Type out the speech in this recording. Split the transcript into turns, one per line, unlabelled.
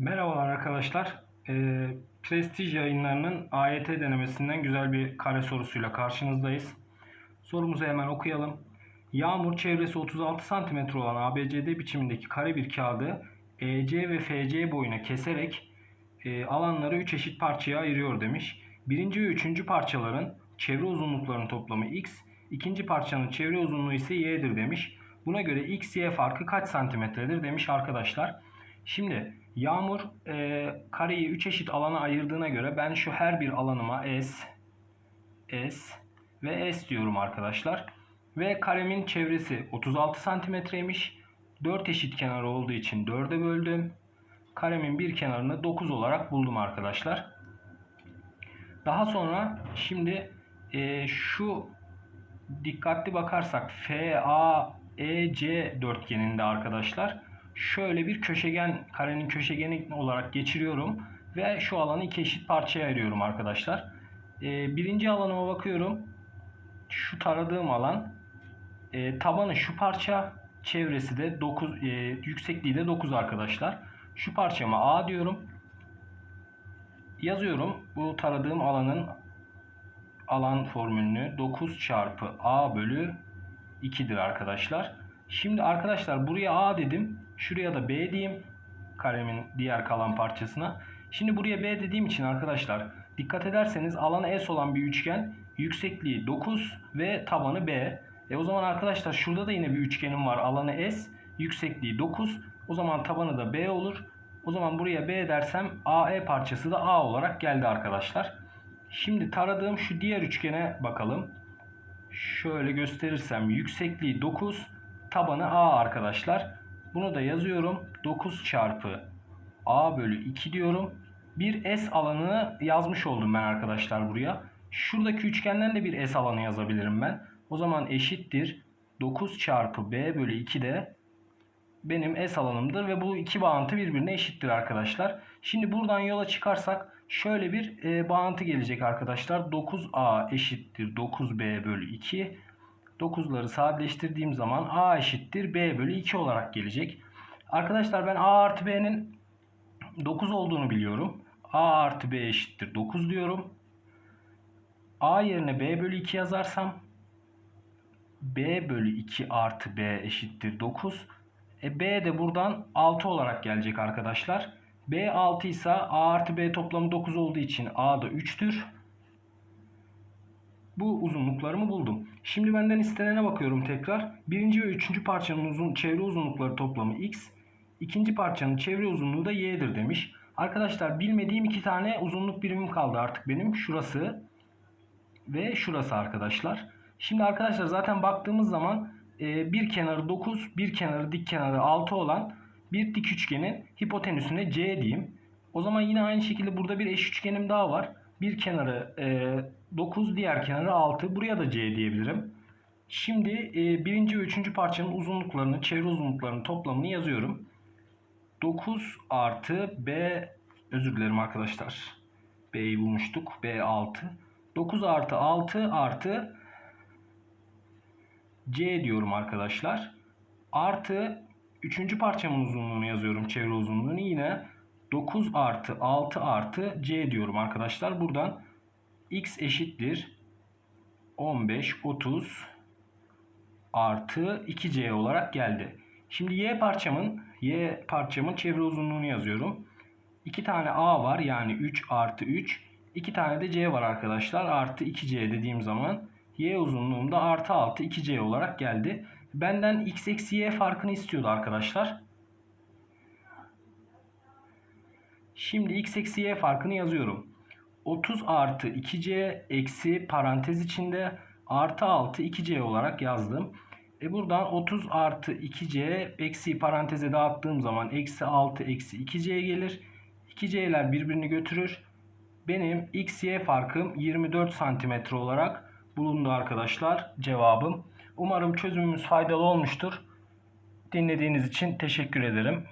Merhabalar arkadaşlar. Ee, Prestij yayınlarının AYT denemesinden güzel bir kare sorusuyla karşınızdayız. Sorumuzu hemen okuyalım. Yağmur çevresi 36 cm olan ABCD biçimindeki kare bir kağıdı EC ve FC boyuna keserek e, alanları 3 eşit parçaya ayırıyor demiş. Birinci ve üçüncü parçaların çevre uzunluklarının toplamı x, ikinci parçanın çevre uzunluğu ise y'dir demiş. Buna göre x, y farkı kaç santimetredir demiş arkadaşlar. Şimdi Yağmur e, kareyi 3 eşit alana ayırdığına göre ben şu her bir alanıma S, S ve S diyorum arkadaşlar. Ve karemin çevresi 36 santimetreymiş. 4 eşit kenarı olduğu için 4'e böldüm. Karemin bir kenarını 9 olarak buldum arkadaşlar. Daha sonra şimdi e, şu dikkatli bakarsak FAEC dörtgeninde arkadaşlar şöyle bir köşegen karenin köşegeni olarak geçiriyorum ve şu alanı iki eşit parçaya ayırıyorum arkadaşlar. Ee, birinci alanıma bakıyorum. Şu taradığım alan e, tabanı şu parça çevresi de 9 e, yüksekliği de 9 arkadaşlar. Şu parçama A diyorum. Yazıyorum. Bu taradığım alanın alan formülünü 9 çarpı A bölü 2'dir arkadaşlar. Şimdi arkadaşlar buraya A dedim. Şuraya da B diyeyim. Karemin diğer kalan parçasına. Şimdi buraya B dediğim için arkadaşlar dikkat ederseniz alanı S olan bir üçgen yüksekliği 9 ve tabanı B. E o zaman arkadaşlar şurada da yine bir üçgenim var. Alanı S, yüksekliği 9. O zaman tabanı da B olur. O zaman buraya B dersem AE parçası da A olarak geldi arkadaşlar. Şimdi taradığım şu diğer üçgene bakalım. Şöyle gösterirsem yüksekliği 9, tabanı A arkadaşlar. Bunu da yazıyorum. 9 çarpı A bölü 2 diyorum. Bir S alanını yazmış oldum ben arkadaşlar buraya. Şuradaki üçgenden de bir S alanı yazabilirim ben. O zaman eşittir. 9 çarpı B bölü 2 de benim S alanımdır ve bu iki bağıntı birbirine eşittir arkadaşlar. Şimdi buradan yola çıkarsak şöyle bir e, bağıntı gelecek arkadaşlar. 9A eşittir 9B bölü 2. 9'ları sadeleştirdiğim zaman A eşittir B bölü 2 olarak gelecek. Arkadaşlar ben A artı B'nin 9 olduğunu biliyorum. A artı B eşittir 9 diyorum. A yerine B bölü 2 yazarsam B bölü 2 artı B eşittir 9. E B de buradan 6 olarak gelecek arkadaşlar. B 6 ise A artı B toplamı 9 olduğu için A da 3'tür. Bu uzunluklarımı buldum. Şimdi benden istenene bakıyorum tekrar. Birinci ve üçüncü parçanın uzun, çevre uzunlukları toplamı x. İkinci parçanın çevre uzunluğu da y'dir demiş. Arkadaşlar bilmediğim iki tane uzunluk birimim kaldı artık benim. Şurası ve şurası arkadaşlar. Şimdi arkadaşlar zaten baktığımız zaman e, bir kenarı 9, bir kenarı dik kenarı 6 olan bir dik üçgenin hipotenüsüne C diyeyim. O zaman yine aynı şekilde burada bir eş üçgenim daha var. Bir kenarı e, 9, diğer kenarı 6. Buraya da C diyebilirim. Şimdi e, birinci ve üçüncü parçanın uzunluklarını, çevre uzunluklarının toplamını yazıyorum. 9 artı B, özür dilerim arkadaşlar. B'yi bulmuştuk. B 6. 9 artı 6 artı C diyorum arkadaşlar. Artı üçüncü parçamın uzunluğunu yazıyorum. Çevre uzunluğunu yine 9 artı 6 artı C diyorum arkadaşlar. Buradan x eşittir 15, 30 artı 2C olarak geldi. Şimdi Y parçamın Y parçamın çevre uzunluğunu yazıyorum. 2 tane A var yani 3 artı 3. 2 tane de C var arkadaşlar. Artı 2C dediğim zaman Y uzunluğumda artı 6 2C olarak geldi. Benden x eksi y farkını istiyordu arkadaşlar. Şimdi x eksi y farkını yazıyorum. 30 artı 2c eksi parantez içinde artı 6 2c olarak yazdım. E buradan 30 artı 2c eksi paranteze dağıttığım zaman eksi 6 eksi 2c gelir. 2c'ler birbirini götürür. Benim x y farkım 24 santimetre olarak bulundu arkadaşlar cevabım. Umarım çözümümüz faydalı olmuştur. Dinlediğiniz için teşekkür ederim.